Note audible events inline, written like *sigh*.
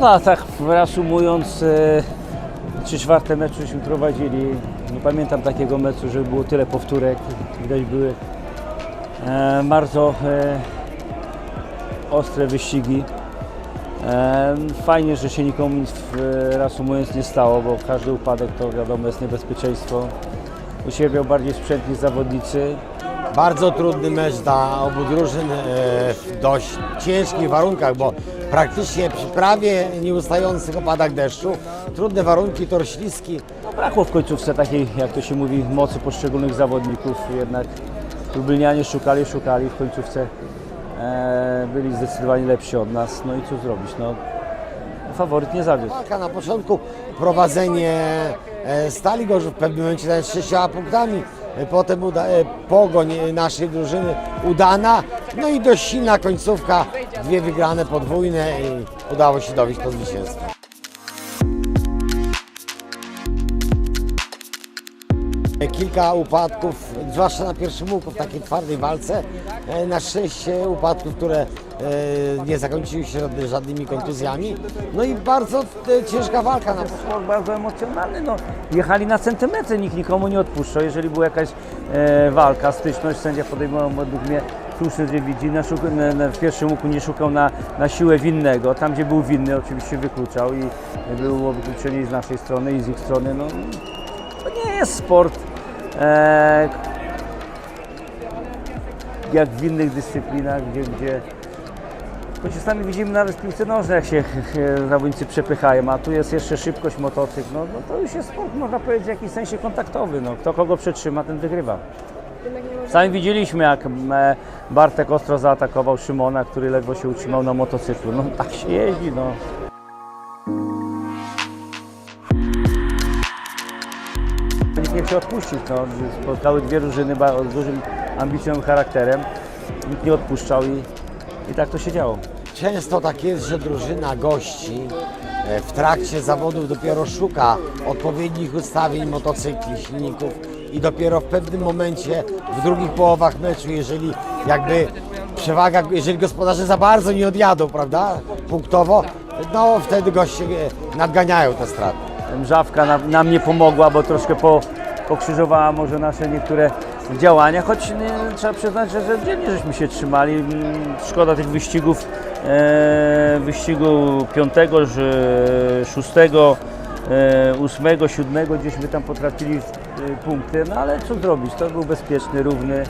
No tak reasumując, e, trzy czwarte meczu żeśmy prowadzili. Nie pamiętam takiego meczu, żeby było tyle powtórek. Widać były e, bardzo e, ostre wyścigi. Fajnie, że się nikomu nic reasumując nie stało, bo każdy upadek to wiadomo jest niebezpieczeństwo. U siebie bardziej sprzętni zawodnicy. Bardzo trudny mecz dla obu drużyn w dość ciężkich warunkach, bo praktycznie przy prawie nieustających opadach deszczu, trudne warunki, tor śliski. No, brakło w końcówce takiej, jak to się mówi, mocy poszczególnych zawodników. Jednak Lubylnianie szukali, szukali w końcówce. E, byli zdecydowanie lepsi od nas. No i co zrobić? No, faworyt nie zawiódł. Walka na początku, prowadzenie e, Stali Gorzów w pewnym momencie nawet z sześcioma punktami, e, potem uda, e, pogoń naszej drużyny udana, no i dość silna końcówka, dwie wygrane podwójne i udało się dowieść do zwycięstwa. Kilka upadków, zwłaszcza na pierwszym łuku w takiej twardej walce. E, Na szczęście upadków, które e, nie zakończyły się żadny- żadnymi kontuzjami. No i bardzo e, ciężka walka na Sport bardzo emocjonalny. No, jechali na centymetry, nikt nikomu nie odpuszczał. Jeżeli była jakaś e, walka, styczność, sędzia podejmował według mnie słuszne dwie. Szuka- na- na- W pierwszym łuku nie szukał na, na siłę winnego. Tam, gdzie był winny, oczywiście wykluczał i było wykluczenie z naszej strony i z ich strony. No, to nie jest sport e, jak w innych dyscyplinach, gdzie, gdzie bo czasami widzimy nawet w piłce nożnej, jak się *laughs* zawodnicy przepychają, a tu jest jeszcze szybkość, motocykl, no, no to już jest sport, można powiedzieć, w jakimś sensie kontaktowy. No. Kto kogo przetrzyma, ten wygrywa. Sami widzieliśmy, jak e, Bartek ostro zaatakował Szymona, który ledwo się utrzymał na motocyklu. No tak się jeździ, no. Nie chciał odpuścić, no. Spotkały dwie drużyny z dużym ambicją charakterem. Nikt nie odpuszczał i, i tak to się działo. Często tak jest, że drużyna gości e, w trakcie zawodów dopiero szuka odpowiednich ustawień motocykli, silników i dopiero w pewnym momencie, w drugich połowach meczu, jeżeli jakby przewaga, jeżeli gospodarze za bardzo nie odjadą, prawda, punktowo, no wtedy goście e, nadganiają te straty. Mrzawka nam nie pomogła, bo troszkę po, pokrzyżowała może nasze niektóre działania, choć nie, trzeba przyznać, że, że dzielnie żeśmy się trzymali. Mm, Szkoda tych wyścigów, e, wyścigu piątego, że szóstego, e, ósmego, siódmego, gdzieśmy tam potrafili e, punkty, no ale co zrobić, to był bezpieczny, równy,